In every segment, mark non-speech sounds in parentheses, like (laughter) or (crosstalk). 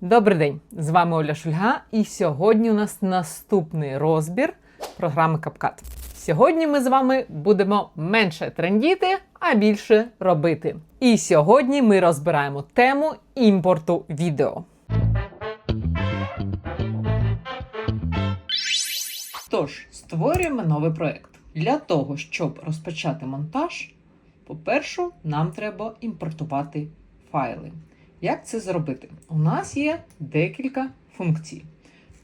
Добрий день! З вами Оля Шульга, і сьогодні у нас наступний розбір програми CapCut. Сьогодні ми з вами будемо менше трендіти, а більше робити. І сьогодні ми розбираємо тему імпорту відео. Тож, створюємо новий проект. Для того, щоб розпочати монтаж, по-перше, нам треба імпортувати файли. Як це зробити? У нас є декілька функцій.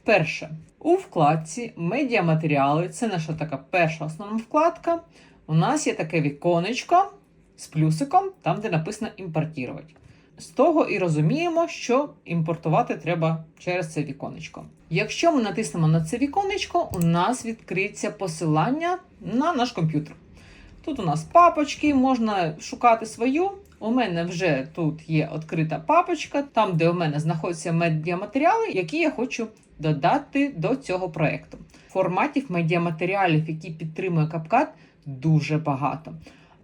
Перше, у вкладці Медіаматеріали, це наша така перша основна вкладка. У нас є таке віконечко з плюсиком, там, де написано імпортувати. З того і розуміємо, що імпортувати треба через це віконечко. Якщо ми натиснемо на це віконечко, у нас відкриється посилання на наш комп'ютер. Тут у нас папочки, можна шукати свою. У мене вже тут є відкрита папочка, там, де у мене знаходяться медіаматеріали, які я хочу додати до цього проєкту. Форматів медіаматеріалів, які підтримує CapCut, дуже багато.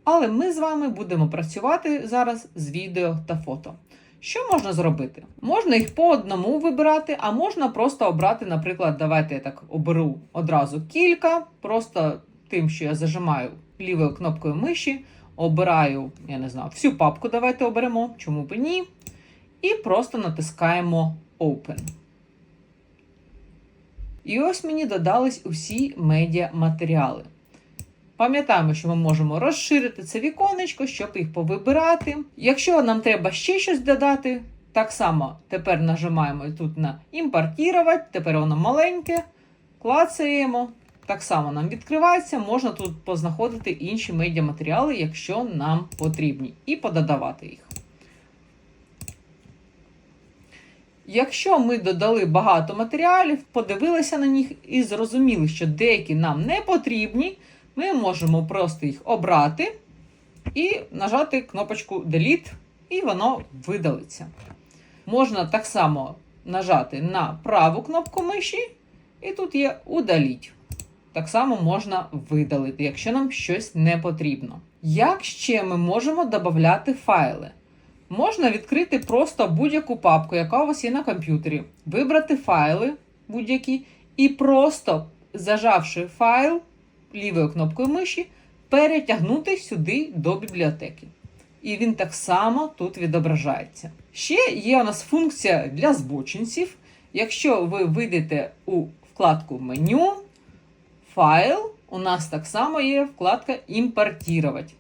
Але ми з вами будемо працювати зараз з відео та фото. Що можна зробити? Можна їх по одному вибирати, а можна просто обрати, наприклад, давайте я так оберу одразу кілька, просто тим, що я зажимаю лівою кнопкою миші, обираю, я не знаю, всю папку давайте оберемо, чому б ні. І просто натискаємо Open. І ось мені додались усі медіаматеріали. Пам'ятаємо, що ми можемо розширити це віконечко, щоб їх повибирати. Якщо нам треба ще щось додати, так само тепер нажимаємо тут на імпортувати, тепер воно маленьке, клацаємо. Так само нам відкривається, можна тут познаходити інші медіаматеріали, якщо нам потрібні, і пододавати їх. Якщо ми додали багато матеріалів, подивилися на них і зрозуміли, що деякі нам не потрібні, ми можемо просто їх обрати і нажати кнопочку Delete, і воно видалиться. Можна так само нажати на праву кнопку миші, і тут є Удаліть. Так само можна видалити, якщо нам щось не потрібно. Як ще ми можемо додати файли? Можна відкрити просто будь-яку папку, яка у вас є на комп'ютері, вибрати файли будь-які, і просто, зажавши файл лівою кнопкою миші, перетягнути сюди до бібліотеки. І він так само тут відображається. Ще є у нас функція для збочинців. Якщо ви вийдете у вкладку меню, файл, у нас так само є вкладка Імпортувати.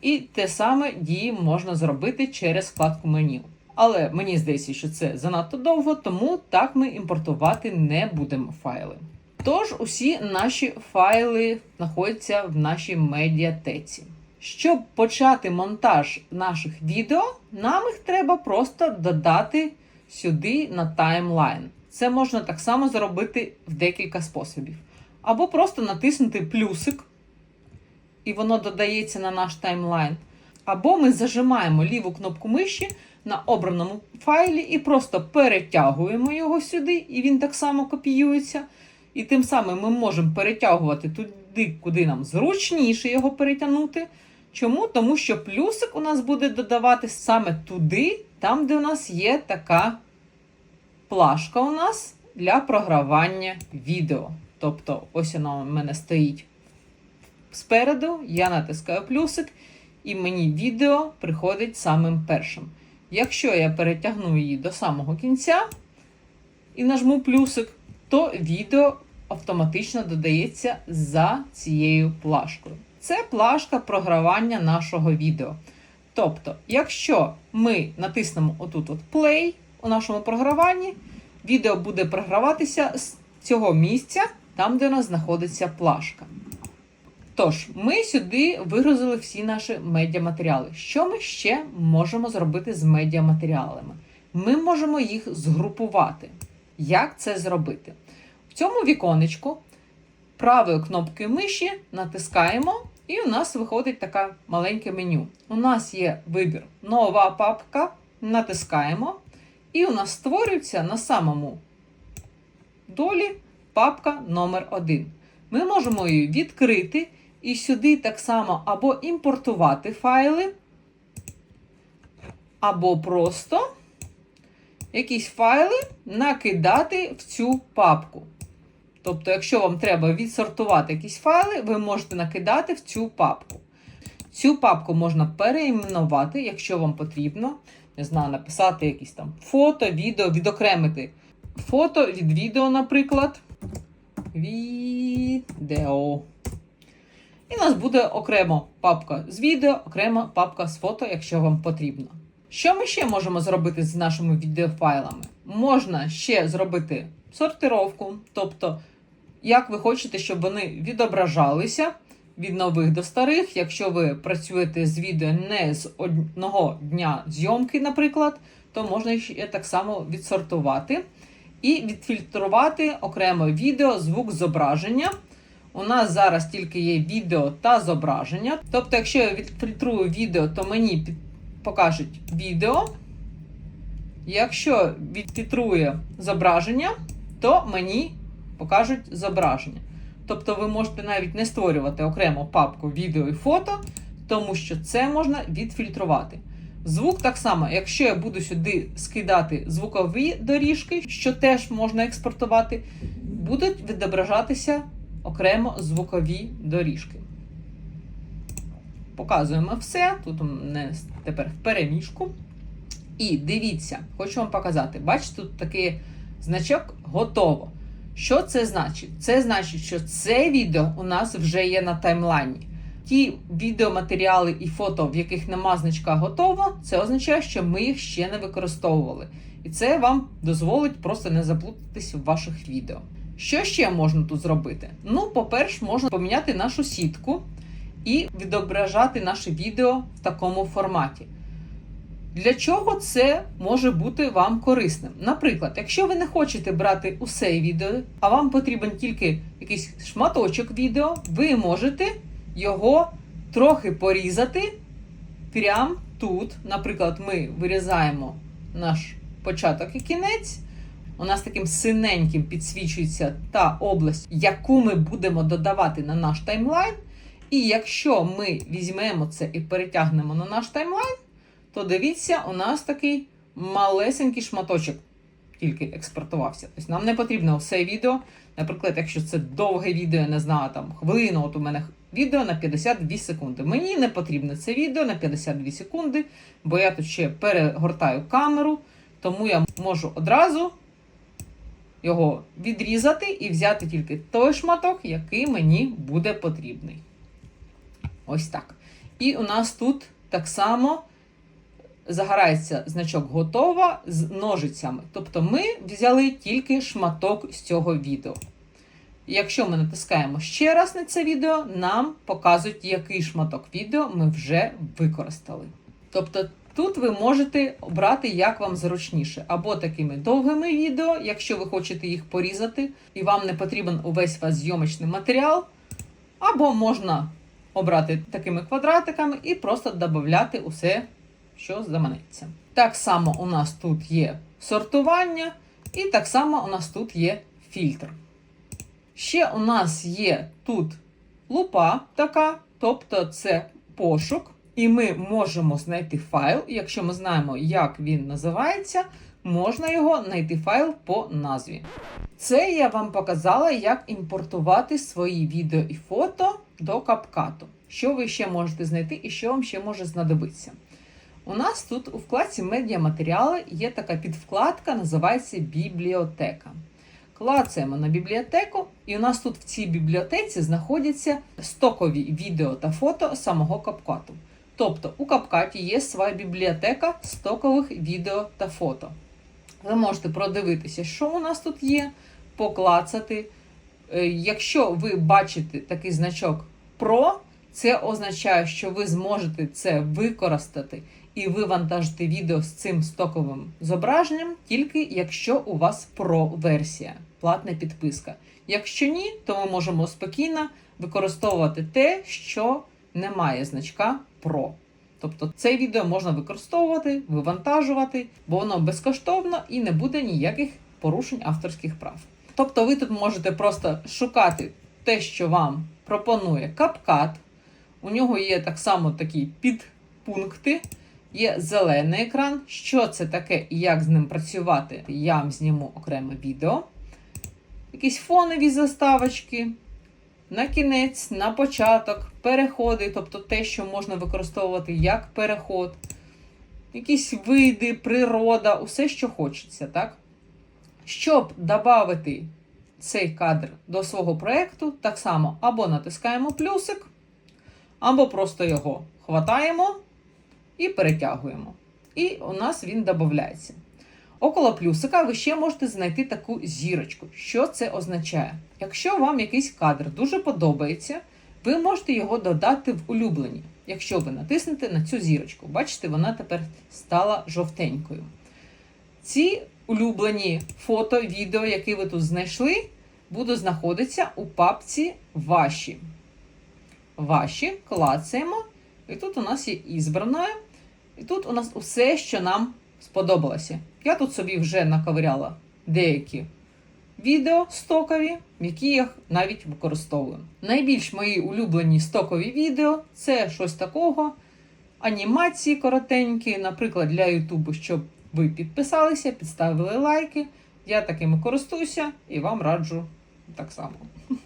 І те саме дії можна зробити через вкладку меню. Але мені здається, що це занадто довго, тому так ми імпортувати не будемо файли. Тож, усі наші файли знаходяться в нашій медіатеці. Щоб почати монтаж наших відео, нам їх треба просто додати сюди на таймлайн. Це можна так само зробити в декілька способів. Або просто натиснути плюсик, і воно додається на наш таймлайн. Або ми зажимаємо ліву кнопку миші на обраному файлі і просто перетягуємо його сюди, і він так само копіюється. І тим самим ми можемо перетягувати туди, куди нам зручніше його перетягнути. Чому? Тому що плюсик у нас буде додавати саме туди, там, де у нас є така плашка у нас для програвання відео. Тобто, ось вона у мене стоїть спереду, я натискаю плюсик, і мені відео приходить самим першим. Якщо я перетягну її до самого кінця і нажму плюсик, то відео автоматично додається за цією плашкою. Це плашка програвання нашого відео. Тобто, якщо ми натиснемо отут от play у нашому програванні, відео буде програватися з цього місця, там, де у нас знаходиться плашка. Тож, ми сюди вигрузили всі наші медіаматеріали. Що ми ще можемо зробити з медіаматеріалами? Ми можемо їх згрупувати. Як це зробити? В цьому віконечку правою кнопкою миші натискаємо, і у нас виходить таке маленьке меню. У нас є вибір нова папка, натискаємо, і у нас створюється на самому долі папка номер 1 Ми можемо її відкрити і сюди так само або імпортувати файли, або просто, якісь файли накидати в цю папку. Тобто, якщо вам треба відсортувати якісь файли, ви можете накидати в цю папку. Цю папку можна переіменувати, якщо вам потрібно. Не знаю, написати якісь там фото, відео, відокремити фото від відео, наприклад. Відео. І у нас буде окремо папка з відео, окрема папка з фото, якщо вам потрібно. Що ми ще можемо зробити з нашими відеофайлами? Можна ще зробити сортировку, тобто, як ви хочете, щоб вони відображалися від нових до старих. Якщо ви працюєте з відео не з одного дня зйомки, наприклад, то можна їх так само відсортувати і відфільтрувати окремо відео, звук, зображення. У нас зараз тільки є відео та зображення. Тобто, якщо я відфільтрую відео, то мені покажуть відео. Якщо відфільтрує зображення, то мені покажуть зображення. Тобто ви можете навіть не створювати окремо папку відео і фото, тому що це можна відфільтрувати. Звук так само, якщо я буду сюди скидати звукові доріжки, що теж можна експортувати, будуть відображатися окремо звукові доріжки. Показуємо все. Тут мене тепер в переміжку. І дивіться, хочу вам показати. Бачите, тут такий значок готово. Що це значить? Це значить, що це відео у нас вже є на таймлайні. Ті відеоматеріали і фото, в яких нема значка готово, це означає, що ми їх ще не використовували. І це вам дозволить просто не заплутатись в ваших відео. Що ще можна тут зробити? Ну, по-перше, можна поміняти нашу сітку і відображати наше відео в такому форматі. Для чого це може бути вам корисним? Наприклад, якщо ви не хочете брати усе відео, а вам потрібен тільки якийсь шматочок відео, ви можете його трохи порізати прямо тут. Наприклад, ми вирізаємо наш початок і кінець. У нас таким синеньким підсвічується та область, яку ми будемо додавати на наш таймлайн. І якщо ми візьмемо це і перетягнемо на наш таймлайн, то дивіться, у нас такий малесенький шматочок тільки експортувався. Тобто нам не потрібно все відео. Наприклад, якщо це довге відео, я не знаю, там хвилину, от у мене відео на 52 секунди. Мені не потрібно це відео на 52 секунди, бо я тут ще перегортаю камеру, тому я можу одразу його відрізати і взяти тільки той шматок, який мені буде потрібний. Ось так. І у нас тут так само загорається значок готова з ножицями. Тобто ми взяли тільки шматок з цього відео. Якщо ми натискаємо ще раз на це відео, нам показують, який шматок відео ми вже використали. Тобто тут ви можете обрати, як вам зручніше, або такими довгими відео, якщо ви хочете їх порізати, і вам не потрібен увесь ваш зйомочний матеріал, або можна обрати такими квадратиками і просто додати усе що заманеться. Так само у нас тут є сортування, і так само у нас тут є фільтр. Ще у нас є тут лупа така, тобто це пошук, і ми можемо знайти файл. Якщо ми знаємо, як він називається, можна його знайти файл по назві. Це я вам показала, як імпортувати свої відео і фото до CapCut. Що ви ще можете знайти і що вам ще може знадобитися. У нас тут у вкладці медіаматеріали є така підвкладка, називається бібліотека. Клацаємо на бібліотеку, і у нас тут в цій бібліотеці знаходяться стокові відео та фото самого капкату. Тобто у капкаті є своя бібліотека стокових відео та фото. Ви можете продивитися, що у нас тут є, поклацати. Е, Якщо ви бачите такий значок PRO, це означає, що ви зможете це використати і вивантажити відео з цим стоковим зображенням, тільки якщо у вас Pro-версія, платна підписка. Якщо ні, то ми можемо спокійно використовувати те, що не має значка Pro. Тобто це відео можна використовувати, вивантажувати, бо воно безкоштовно і не буде ніяких порушень авторських прав. Тобто ви тут можете просто шукати те, що вам пропонує CapCut. У нього є так само такі підпункти. Є зелений екран. Що це таке і як з ним працювати? Я вам зніму окреме відео. Якісь фонові заставочки. На кінець, на початок, переходи, тобто те, що можна використовувати як переход, якісь види, природа, усе, що хочеться, так? Щоб додати цей кадр до свого проєкту, так само або натискаємо плюсик, або просто його хватаємо і перетягуємо. І у нас він додається. Около плюсика ви ще можете знайти таку зірочку. Що це означає? Якщо вам якийсь кадр дуже подобається, ви можете його додати в улюблені. Якщо ви натиснете на цю зірочку, бачите, вона тепер стала жовтенькою. Ці улюблені фото, відео, які ви тут знайшли, будуть знаходитися у папці Ваші. Ваші клацаємо. І тут у нас є ізбране. І тут у нас усе, що нам сподобалося. Я тут собі вже наковиряла деякі відео стокові, які я навіть використовую. Найбільш мої улюблені стокові відео це щось такого. Анімації коротенькі, наприклад, для Ютубу, щоб ви підписалися, підставили лайки. Я такими користуюся і вам раджу так само. (laughs)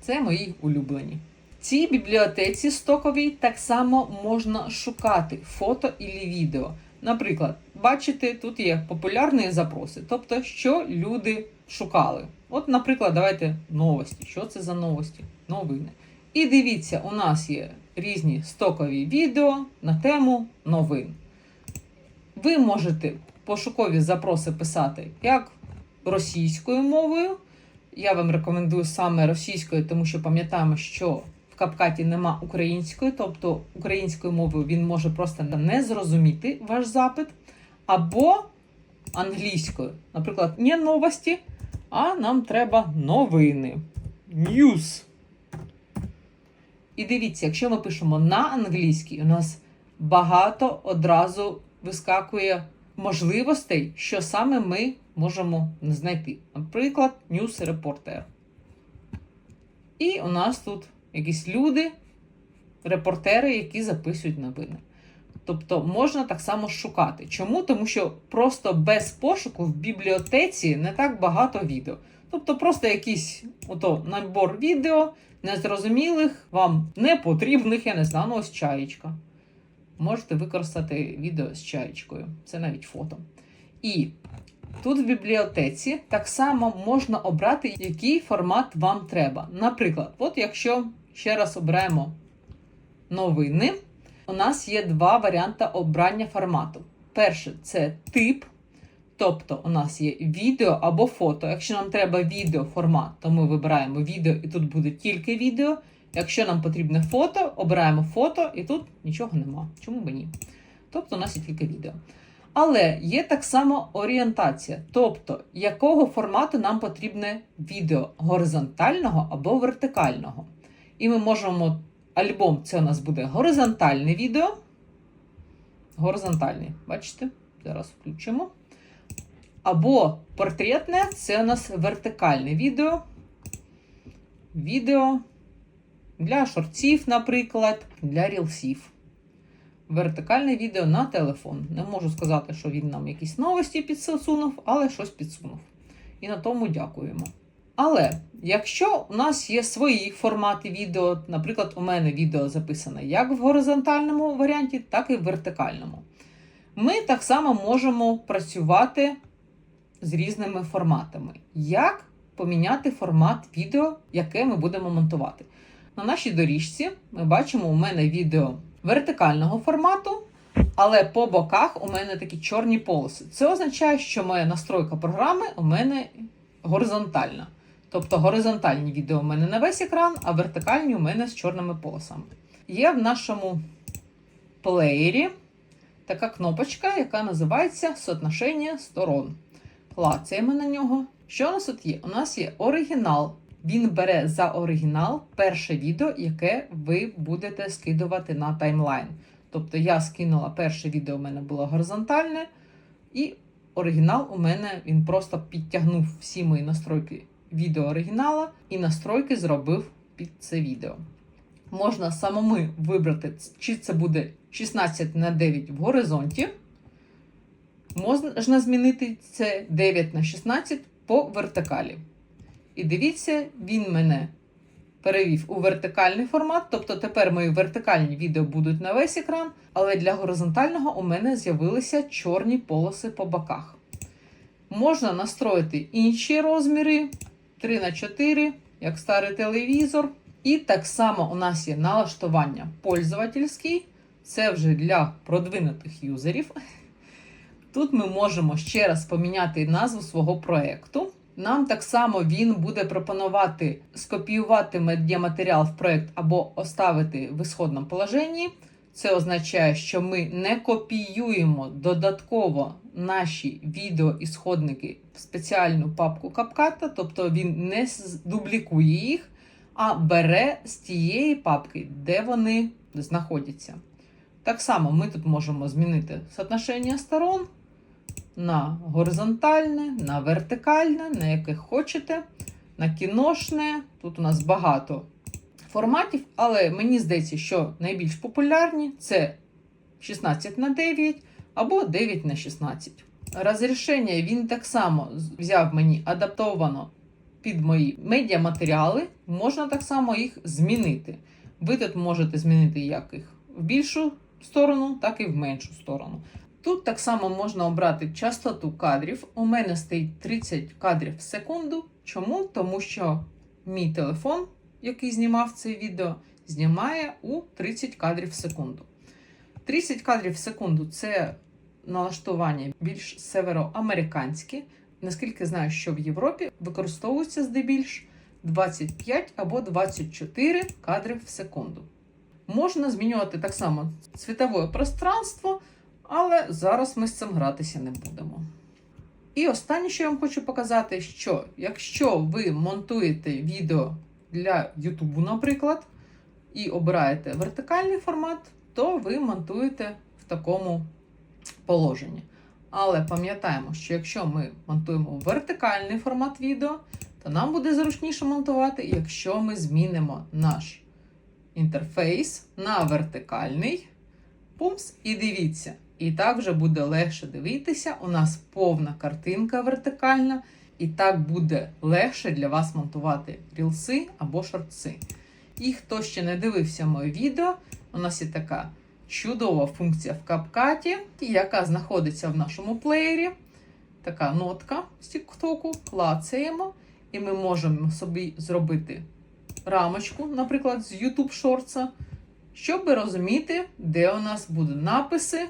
Це мої улюблені. В цій бібліотеці стоковій так само можна шукати фото і відео. Наприклад, бачите, тут є популярні запроси, тобто, що люди шукали. От, наприклад, давайте новості. Що це за новості? Новини. І дивіться, у нас є різні стокові відео на тему новин. Ви можете пошукові запроси писати як російською мовою. Я вам рекомендую саме російською, тому що пам'ятаємо, що капкаті нема української, тобто українською мовою він може просто не зрозуміти ваш запит, або англійською. Наприклад, не новості, а нам треба новини. News. І дивіться, якщо ми пишемо на англійській, у нас багато одразу вискакує можливостей, що саме ми можемо знайти. Наприклад, News Reporter. І у нас тут якісь люди, репортери, які записують новини. Тобто можна так само шукати. Чому? Тому що просто без пошуку в бібліотеці не так багато відео. Тобто, просто якийсь ото набор відео, незрозумілих, вам не потрібних, я не знаю, ну ось чаєчка. Можете використати відео з чаєчкою. Це навіть фото. І тут в бібліотеці так само можна обрати, який формат вам треба. Наприклад, от якщо ще раз обираємо новини, у нас є два варіанти обрання формату. Перше це тип. Тобто у нас є відео або фото. Якщо нам треба відео формат, то ми вибираємо відео і тут буде тільки відео. Якщо нам потрібне фото, обираємо фото і тут нічого нема. Чому б ні? Тобто у нас є тільки відео. Але є так само орієнтація, тобто якого формату нам потрібне відео горизонтального або вертикального. І ми можемо альбом це у нас буде горизонтальне відео. Горизонтальний, бачите? Зараз включимо. Або портретне це у нас вертикальне відео. Відео для шортів, наприклад, для рілсів. Вертикальне відео на телефон. Не можу сказати, що він нам якісь новості підсунув, але щось підсунув. І на тому дякуємо. Але якщо у нас є свої формати відео, наприклад, у мене відео записане як в горизонтальному варіанті, так і в вертикальному, ми так само можемо працювати з різними форматами. Як поміняти формат відео, яке ми будемо монтувати? На нашій доріжці ми бачимо у мене відео вертикального формату, але по боках у мене такі чорні полоси. Це означає, що моя настройка програми у мене горизонтальна. Тобто горизонтальні відео у мене на весь екран, а вертикальні у мене з чорними полосами. Є в нашому плеєрі така кнопочка, яка називається Соотношення сторон. Клацаємо на нього. Що у нас тут є? У нас є оригінал. Він бере за оригінал перше відео, яке ви будете скидувати на таймлайн. Тобто я скинула перше відео, у мене було горизонтальне, і оригінал у мене він просто підтягнув всі мої настройки відео оригінала і настройки зробив під це відео. Можна самому вибрати, чи це буде 16 на 9 в горизонті. Можна змінити це 9 на 16 по вертикалі. І дивіться, він мене перевів у вертикальний формат. Тобто тепер мої вертикальні відео будуть на весь екран, але для горизонтального у мене з'явилися чорні полоси по боках. Можна настроїти інші розміри 3 на 4 як старий телевізор. І так само у нас є налаштування пользовательський. Це вже для продвинутих юзерів. Тут ми можемо ще раз поміняти назву свого проєкту. Нам так само він буде пропонувати скопіювати медіаматеріал в проєкт або оставити в ісходному положенні. Це означає, що ми не копіюємо додатково наші відеоісходники в спеціальну папку CapCut, тобто він не дублікує їх, а бере з тієї папки, де вони знаходяться. Так само ми тут можемо змінити соотношення сторон на горизонтальне, на вертикальне, на яке хочете, на кіношне. Тут у нас багато форматів, але мені здається, що найбільш популярні це 16 на 9 або 9 на 16. Розрішення він так само взяв мені адаптовано під мої медіаматеріали, можна так само їх змінити. Ви тут можете змінити як їх в більшу сторону, так і в меншу сторону. Тут так само можна обрати частоту кадрів. У мене стоїть 30 кадрів в секунду. Чому? Тому що мій телефон, який знімав це відео, знімає у 30 кадрів в секунду. 30 кадрів в секунду це налаштування більш североамериканське. Наскільки знаю, що в Європі використовується здебільш 25 або 24 кадри в секунду. Можна змінювати так само цвітове пространство, але зараз ми з цим гратися не будемо. І останнє, що я вам хочу показати, що якщо ви монтуєте відео для YouTube, наприклад, і обираєте вертикальний формат, то ви монтуєте в такому положенні. Але пам'ятаємо, що якщо ми монтуємо вертикальний формат відео, то нам буде зручніше монтувати, якщо ми змінимо наш інтерфейс на вертикальний. Пумс, і дивіться. І так вже буде легше дивитися. У нас повна картинка вертикальна, і так буде легше для вас монтувати рілси або шортси. І хто ще не дивився моє відео, у нас є така чудова функція в капкаті, яка знаходиться в нашому плеєрі. Така нотка з тіктоку, клацаємо, і ми можемо собі зробити рамочку, наприклад, з YouTube Shorts, щоб розуміти, де у нас будуть написи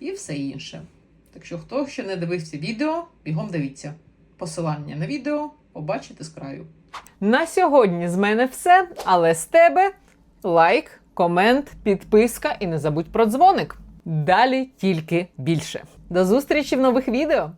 і все інше. Так що, хто ще не дивився відео, бігом дивіться. Посилання на відео побачите з краю. На сьогодні з мене все, але з тебе лайк, комент, підписка і не забудь про дзвоник. Далі тільки більше. До зустрічі в нових відео!